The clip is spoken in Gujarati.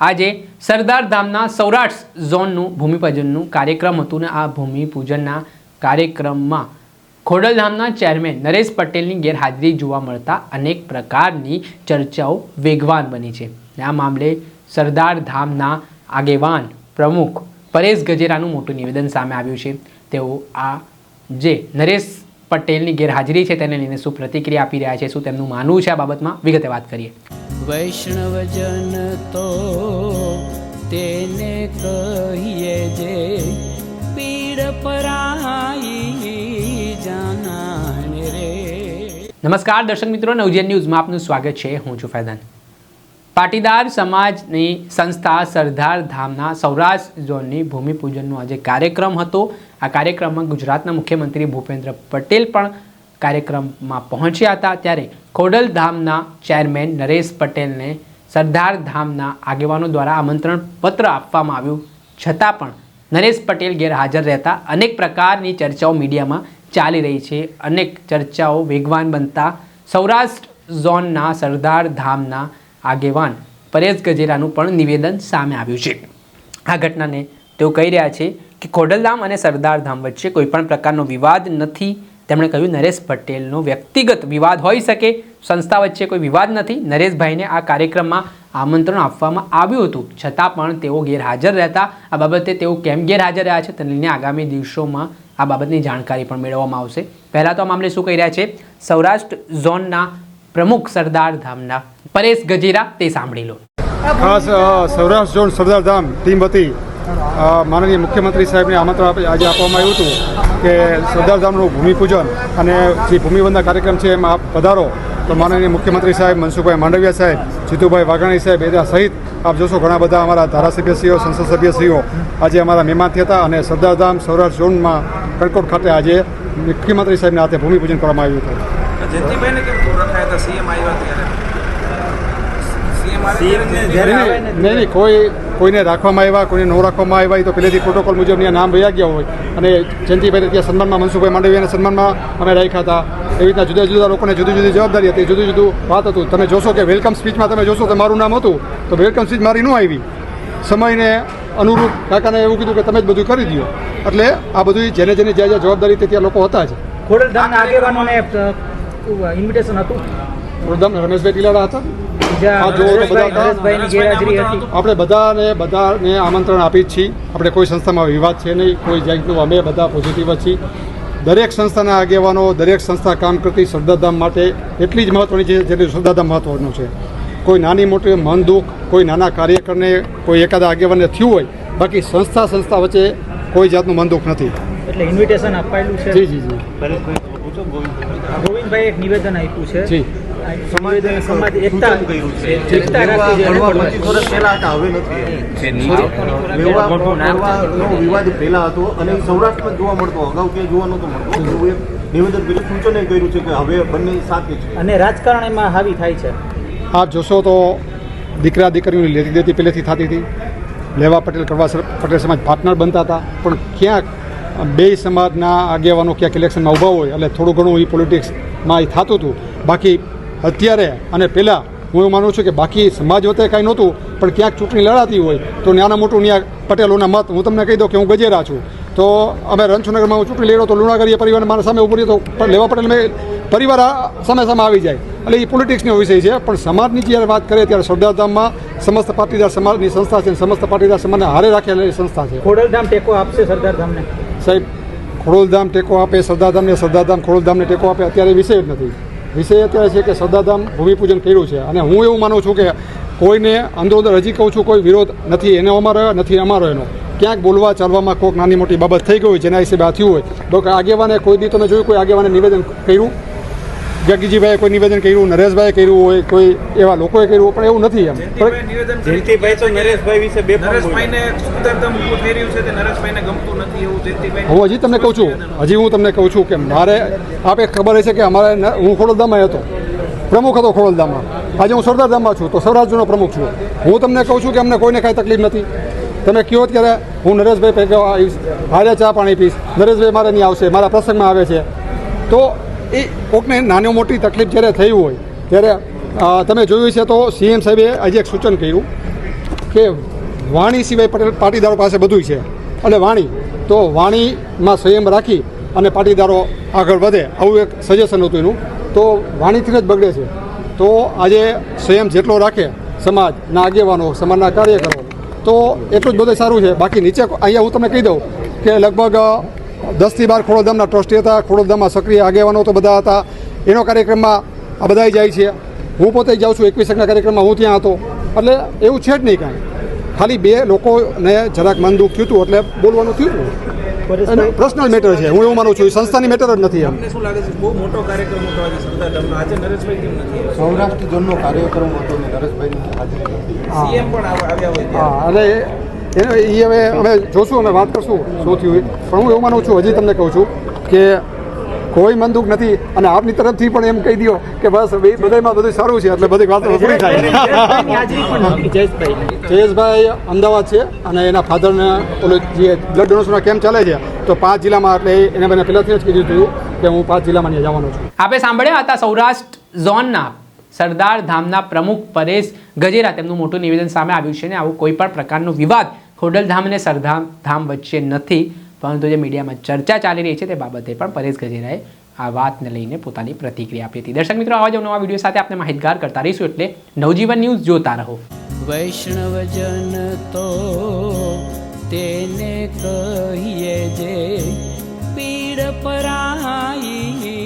આજે સરદાર ધામના સૌરાષ્ટ્ર ઝોનનું ભૂમિપૂજનનું કાર્યક્રમ હતું ને આ ભૂમિપૂજનના કાર્યક્રમમાં ખોડલધામના ચેરમેન નરેશ પટેલની ગેરહાજરી જોવા મળતા અનેક પ્રકારની ચર્ચાઓ વેગવાન બની છે. આ મામલે સરદાર ધામના આગેવાન પ્રમુખ પરેશ ગજેરાનું મોટું નિવેદન સામે આવ્યું છે. તેઓ આ જે નરેશ પટેલની ગેરહાજરી છે તેને લઈને શું પ્રતિક્રિયા આપી રહ્યા છે, શું તેમનું માનવું છે આ બાબતમાં? વિગતે વાત કરીએ. વૈષ્ણવજન તો તેને કહીએ જે પીડ પરાઈ જાનાને રે. નમસ્કાર દર્શક મિત્રો, નવજીવન ન્યૂઝમાં આપનું સ્વાગત છે. હું છું ફૈદાન પાટીદાર સમાજની સંસ્થા સરદાર ધામના સૌરાષ્ટ્ર ઝોનની ભૂમિપૂજનનો આજે કાર્યક્રમ હતો. આ કાર્યક્રમમાં ગુજરાતના મુખ્યમંત્રી ભૂપેન્દ્ર પટેલ પણ કાર્યક્રમમાં પહોંચ્યા હતા ત્યારે ખોડલધામના ચેરમેન નરેશ પટેલને સરદાર ધામના આગેવાનો દ્વારા આમંત્રણ પત્ર આપવામાં આવ્યું. છતાં પણ નરેશ પટેલ ગેરહાજર રહેતા અનેક પ્રકારની ચર્ચાઓ મીડિયામાં ચાલી રહી છે. અનેક ચર્ચાઓ વેગવાન બનતા સૌરાષ્ટ્ર ઝોનના સરદાર ધામના આગેવાન પરેશ ગજેરાનું પણ નિવેદન સામે આવ્યું છે. આ ઘટનાને તેઓ કહી રહ્યા છે કે ખોડલધામ અને સરદાર ધામ વચ્ચે કોઈપણ પ્રકારનો વિવાદ નથી. તેમણે કહ્યું, નરેશ પટેલનો વ્યક્તિગત વિવાદ હોઈ શકે. સંસ્થા વચ્ચે કોઈ વિવાદ નથી. નરેશભાઈને આ કાર્યક્રમમાં આમંત્રણ આપવામાં આવ્યું હતું. છતાં પણ તેઓ ગેરહાજર રહેતા. આ બાબતે તેઓ કેમ ગેરહાજર રહ્યા છે તેને લઈને આગામી દિવસોમાં આ બાબતની જાણકારી પણ મેળવવામાં આવશે. પહેલાં તો આ મામલે શું કહી રહ્યા છે? સૌરાષ્ટ્ર ઝોનના પ્રમુખ સરદાર ધામના પરેશ ગજેરા, તે સાંભળી લો. ખાસ સૌરાષ્ટ્ર ઝોન સરદાર ધામ ટીમ વતી માનનીય મુખ્યમંત્રી સાહેબને આમંત્રણ આપી- આજે આપવામાં આવ્યું હતું કે સરદાર ધામનું ભૂમિપૂજન અને જે ભૂમિવંદના કાર્યક્રમ છે એમાં આપ પધારો. તો માનનીય મુખ્યમંત્રી સાહેબ મનસુખભાઈ માંડવિયા સાહેબ જીતુભાઈ વાઘાણી સાહેબ એના સહિત આપ જોશો ઘણા બધા અમારા ધારાસભ્યશ્રીઓ સંસદ સભ્યશ્રીઓ આજે અમારા મહેમાન થયા હતા અને સરદાર ધામ સૌરાષ્ટ્ર ઝોનમાં કણકોટ ખાતે આજે મુખ્યમંત્રી સાહેબના હાથે ભૂમિપૂજન કરવામાં આવ્યું હતું. નહીં કોઈ કોઈને રાખવામાં આવ્યા, કોઈને ન રાખવામાં આવ્યા હોય તો પહેલેથી પ્રોટોકોલ મુજબ નામ વયા ગયા હોય. અને જયંતિભાઈને ત્યાં સન્માનમાં, મનસુખભાઈ માંડવીયાના સન્માનમાં અમે રાખ્યા હતા. એવી રીતના જુદા જુદા લોકોને જુદી જુદી જવાબદારી હતી, જુદું જુદું વાત હતું. તમે જોશો કે વેલકમ સ્પીચમાં તમે જોશો તો મારું નામ હતું, તો વેલકમ સ્પીચ મારી ન આવી. સમયને અનુરૂપ કાકાને એવું કીધું કે તમે જ બધું કરી દો. એટલે આ બધું જેને જેને જ્યાં જ્યાં જવાબદારી ત્યાં લોકો હતા જ. ઇન્વિટેશન હતું? વૃદ્ધામ રમેશભાઈ ટીલાડા હતા? આપણે બધાને બધાને આમંત્રણ આપી જ છીએ. આપણે કોઈ સંસ્થામાં વિવાદ છે નહીં કોઈ જાતનું. અમે બધા પોઝિટિવ જ છીએ. દરેક સંસ્થાના આગેવાનો દરેક સંસ્થા કામ કરતી શ્રદ્ધાધામ માટે એટલી જ મહત્ત્વની છે જેટલું શ્રદ્ધાધામ મહત્ત્વનું છે. કોઈ નાની મોટી મન દુઃખ કોઈ નાના કાર્યકરને કોઈ એકાદા આગેવાનને થયું હોય બાકી સંસ્થા સંસ્થા વચ્ચે કોઈ જાતનું મન દુઃખ નથી. એટલે ઇન્વિટેશન અપાયેલું છે. જી જી જી. ગોવિંદભાઈ એક નિવેદન આપ્યું છે. જી. સમાજ એકતા એકતા રાખવી જોઈએ પચીસ વર્ષ પહેલા હતા હવે નથી વિવાદ પહેલા હતો અને સૌરાષ્ટ્રમાં જોવા મળતો અગાઉ ક્યાંય જોવા નહોતો મળતો. એવું એક નિવેદન પેલું સૂચને કર્યું છે કે હવે બંને સાથે છે. અને રાજકારણ એમાં હાવી થાય છે. આપ જોશો તો દીકરા દીકરીઓની લેતી દેતી પહેલેથી થતી હતી. લેવા પટેલ કરવા પટેલ સમાજ પાર્ટનર બનતા હતા. પણ ક્યાંક બે સમાજના આગેવાનો ક્યાંક ઇલેક્શનમાં ઊભા હોય એટલે થોડું ઘણું એ પોલિટિક્સમાં એ થતું હતું. બાકી અત્યારે અને પહેલાં હું એવું માનું છું કે બાકી સમાજ વતે કાંઈ નહોતું પણ ક્યાંક ચૂંટણી લડાતી હોય તો નાના મોટું ત્યાં પટેલોના મત હું તમને કહી દઉં કે હું ગજેરા છું. તો અમે રણછોડનગરમાં હું ચૂંટણી લડ્યો તો લુણાગરીય પરિવાર મારા સામે ઊભો રહ્યો તો લેવા પટેલ મેં પરિવાર આ સામે સામે આવી જાય. એટલે એ પોલિટિક્સનો વિષય છે પણ સમાજની જ્યારે વાત કરીએ ત્યારે સરદારધામમાં સમસ્ત પાટીદાર સમાજની સંસ્થા છે અને સમસ્ત પાટીદાર સમાજને હારે રાખેલી સંસ્થા છે. ખોડલધામ ટેકો આપશે સરદારધામને સાહેબ ખોડલધામ ટેકો આપે સરદારધામને સરદારધામ ખોડલધામને ટેકો આપે અત્યારે વિષય જ નથી. વિષય અત્યારે છે કે સરદારધામ ભૂમિપૂજન કર્યું છે. અને હું એવું માનું છું કે કોઈને અંદરોદર હજી કહું છું કોઈ વિરોધ નથી. એનો અમારો નથી, અમારો એનો. ક્યાંક બોલવા, ચાલવામાં કોઈક નાની મોટી બાબત થઈ ગઈ હોય, જેના હિસાબે આ થયું હોય. તો આગેવાને કોઈ દી તમે જોયું, કોઈ આગેવાને નિવેદન કર્યું? જગજીભાઈએ કોઈ નિવેદન કર્યું નરેશભાઈએ કર્યું હોય કોઈ એવા લોકોએ કર્યું પણ એવું નથી એમ. જયંતિભાઈ તો નરેશભાઈ વિશે બે નરેશભાઈને થઈ રહ્યું છે તે નરેશભાઈને ગમતું નથી એવું જયંતિભાઈ હું હજી તમને કહું છું હજી હું તમને કહું છું કે મારે આપે ખબર છે કે અમારે હું ખોડલધામમાં હતો. પ્રમુખ હતો ખોડલધામમાં. આજે હું સરદારધામમાં છું તો સૌરાષ્ટ્રનો પ્રમુખ છું. હું તમને કહું છું કે અમને કોઈને કાંઈ તકલીફ નથી. તમે કહો ત્યારે હું નરેશભાઈ પૈકી આવીશ હારે ચા પાણી પીશ નરેશભાઈ મારે નહીં આવશે મારા પ્રસંગમાં આવે છે. તો એ કોકને નાની મોટી તકલીફ જ્યારે થઈ હોય, ત્યારે તમે જોયું છે તો સીએમ સાહેબે આજે એક સૂચન કર્યું કે વાણી સિવાય પટેલ પાટીદારો પાસે બધું છે. એટલે વાણી, તો વાણીમાં સંયમ રાખી અને પાટીદારો આગળ વધે, આવું એક સજેશન હતું એનું. તો વાણીથી જ બગડે છે. તો આજે સંયમ જેટલો રાખે સમાજના આગેવાનો, સમાજના કાર્યકરો, તો એટલું જ બધું સારું છે. બાકી નીચે અહીંયા હું તમને કહી દઉં કે લગભગ દસથી બાર ખોડલધામના ટ્રસ્ટી હતા. ખોડલધામમાં સક્રિય આગેવાનો તો બધા હતા. એનો કાર્યક્રમમાં આ બધાય જાય છે. હું પોતે જાઉં છું એકવીસકના કાર્યક્રમમાં હું ત્યાં હતો. એટલે એવું છે જ નહીં કાંઈ. ખાલી બે લોકોને જરાક મન દુઃખ થયું હતું એટલે બોલવાનું થયું હતું. પર્સનલ મેટર છે. હું એવું માનું છું. એ સંસ્થાની મેટર જ નથી એમ. શું લાગે છે? બહુ મોટો કાર્યક્રમ હતો આજે નરેશભાઈ કેમ નથી સૌરાષ્ટ્ર ઝોનનો કાર્યક્રમ હતો ને નરેશભાઈની હાજરી નથી. હા. સીએમ અને એ હવે અમે જોશું અમે વાત કરશું શું થયું પણ હું એવું માનું છું હજી તમને કહું છું કે કોઈ મન દુઃખ નથી અને આપની તરફથી પણ એમ કહી દો કે બસ બધામાં બધું સારું છે એટલે બધી વાતો પૂરી થાય. જયેશભાઈ અમદાવાદ છે અને એના ફાધરને ઓલું જે બ્લડ ડોનેશનનો કેમ્પ ચાલે છે તો પાંચ જિલ્લામાં એટલે એને મને પહેલાંથી જ કીધું હતું કે હું પાંચ જિલ્લામાં જવાનો છું. આપણે સાંભળ્યા હતા સૌરાષ્ટ્ર ઝોનના સરદાર ધામના પ્રમુખ પરેશ ગજેરા તેમનું મોટું નિવેદન સામે આવ્યું છે ને આવું કોઈ પણ પ્રકારનો વિવાદ ખોડલધામ અને સરધામ ધામ વચ્ચે નથી. પરંતુ જે મીડિયામાં ચર્ચા ચાલી રહી છે તે બાબતે પણ પરેશ ગજેરાએ આ વાતને લઈને પોતાની પ્રતિક્રિયા આપી હતી. દર્શક મિત્રો, આવા જ નવા વીડિયો સાથે આપણે માહિતગાર કરતા રહીશું એટલે નવજીવન ન્યૂઝ જોતા રહો. વૈષ્ણવજન તો તેને કહીએ જે પીડ પરાઈ